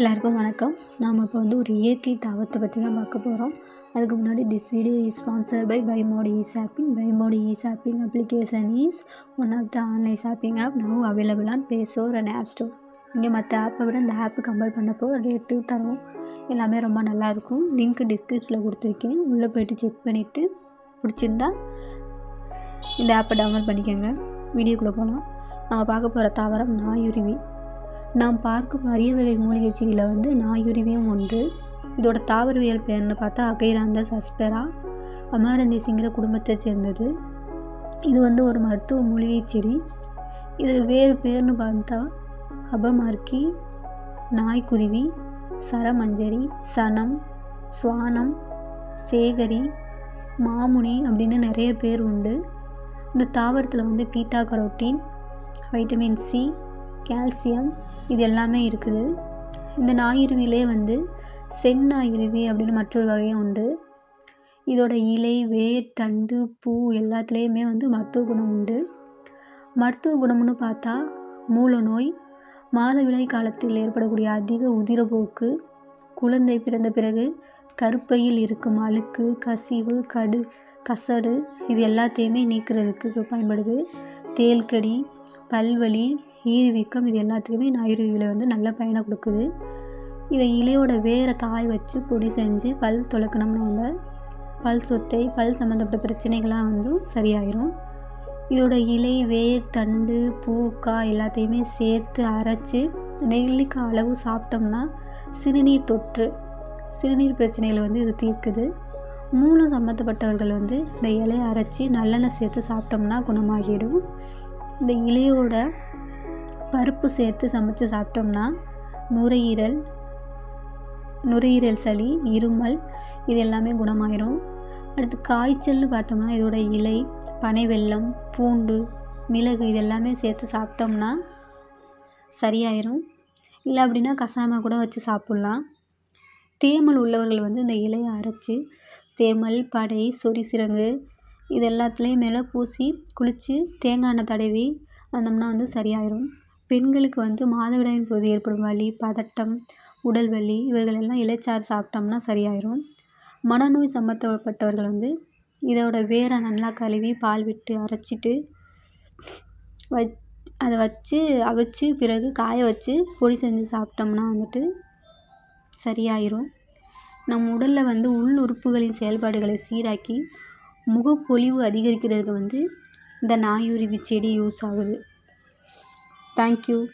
எல்லாருக்கும் வணக்கம். நாம் இப்போ வந்து ஒரு இயற்கை தாவரத்தை பற்றி தான் பார்க்க போகிறோம் அதுக்கு முன்னாடி this video is sponsor by Bymodi e shopping Bymodi e shopping application is one of the online shopping app now available on Play Store and App Store இங்கே மற்ற ஆப்பை விட இந்த ஆப்பு கம்பேர் பண்ணப்போ ரேட்டு தரும் எல்லாமே ரொம்ப நல்லாயிருக்கும் லிங்க் டிஸ்கிரிப்ஷனில் கொடுத்துருக்கேன். உள்ளே போய்ட்டு செக் பண்ணிவிட்டு பிடிச்சிருந்தா இந்த ஆப்பை டவுன்லோட் பண்ணிக்கோங்க. வீடியோக்குள்ளே போகலாம் நம்ம பார்க்க போகிற தாவரம் நாயுருவி. நாம் பார்க்கும் அரிய வகை மூலிகை செடியில் வந்து நாயுருவியும் ஒன்று இதோட தாவரவியல் பேர்னு பார்த்தா அகைராந்த சஸ்பெரா அமரந்தேசிங்கிற குடும்பத்தை சேர்ந்தது. இது வந்து ஒரு மருத்துவ மூலிகை செடி. இது வேறு பேர்னு பார்த்தா அபமார்க்கி நாய்க்குருவி சரமஞ்சரி சனம் சுவானம் சேகரி மாமுனி அப்படின்னு நிறைய பேர் உண்டு. இந்த தாவரத்தில் வந்து beta carotene vitamin C calcium இது எல்லாமே இருக்குது. இந்த நாயிருவிலே வந்து செந்நாயிருவி அப்படின்னு மற்றொரு வகையும் உண்டு. இதோட இலை வேர் தண்டு பூ எல்லாத்துலேயுமே வந்து மருத்துவ குணம் உண்டு. மருத்துவ குணம்னு பார்த்தா மூல நோய் மாதவிடாய் காலத்தில் ஏற்படக்கூடிய அதிக உதிரப்போக்கு குழந்தை பிறந்த பிறகு கருப்பையில் இருக்கும் அழுக்கு கசிவு கடு கசடு இது எல்லாத்தையுமே நீக்கிறதுக்கு பயன்படுது. தேல்கடி பல்வலி ஈறுவீக்கம் இது எல்லாத்துக்குமே நாயுருவியில் வந்து நல்ல பயனை கொடுக்குது. இதை இலையோட வேரை காய வச்சு பொடி செஞ்சு பல் துளக்கணும்னு வந்து பல் சொத்தை பல் சம்மந்தப்பட்ட பிரச்சனைகள்லாம் வந்து சரியாயிரும். இதோட இலை வேர் தண்டு பூக்காய் எல்லாத்தையுமே சேர்த்து அரைச்சி நெல்லிக்காய் அளவு சாப்பிட்டோம்னா சிறுநீர் தொற்று சிறுநீர் பிரச்சனைகளை வந்து இது தீர்க்குது. மூலம் சம்மந்தப்பட்டவர்கள் வந்து இந்த இலையை அரைச்சி நல்லெண்ணெய் சேர்த்து சாப்பிட்டோம்னா குணமாகிடும். இந்த இலையோட பருப்பு சேர்த்து சமைச்சு சாப்பிட்டோம்னா நுரையீரல் நுரையீரல் சளி இருமல் இது எல்லாமே குணமாயிரும். அடுத்து காய்ச்சல்னு பார்த்தோம்னா இதோட இலை பனை வெல்லம் பூண்டு மிளகு இது எல்லாமே சேர்த்து சாப்பிட்டோம்னா சரியாயிரும். இல்லை அப்படின்னா கசாயமாக கூட வச்சு சாப்பிட்லாம். தேமல் உள்ளவர்கள் வந்து இந்த இலையை அரைச்சி தேமல் படை சொறி சிரங்கு இது எல்லாத்துலேயும் மேலே பூசி குளித்து தேங்காய் எண்ணெய் தடவி வந்தோம்னா வந்து சரியாயிரும். பெண்களுக்கு வந்து மாதவிடாயின் போது ஏற்படும் வலி பதட்டம் உடல் வலி இவர்கள் எல்லாம் இலைச்சாறு சாப்பிட்டோம்னா சரியாயிரும். மனநோய் சம்மந்தப்பட்டவர்கள் வந்து இதோட வேரை நல்லா கழுவி பால் விட்டு அரைச்சிட்டு வச் அதை வச்சு அவிச்சு பிறகு காய வச்சு பொடி செஞ்சு சாப்பிட்டோம்னா வந்துட்டு சரியாயிரும். நம் உடலில் வந்து உள் உறுப்புகளின் செயல்பாடுகளை சீராக்கி முகப்பொலிவு அதிகரிக்கிறதுக்கு வந்து இந்த நாயுருவி செடி யூஸ் ஆகுது. Thank you.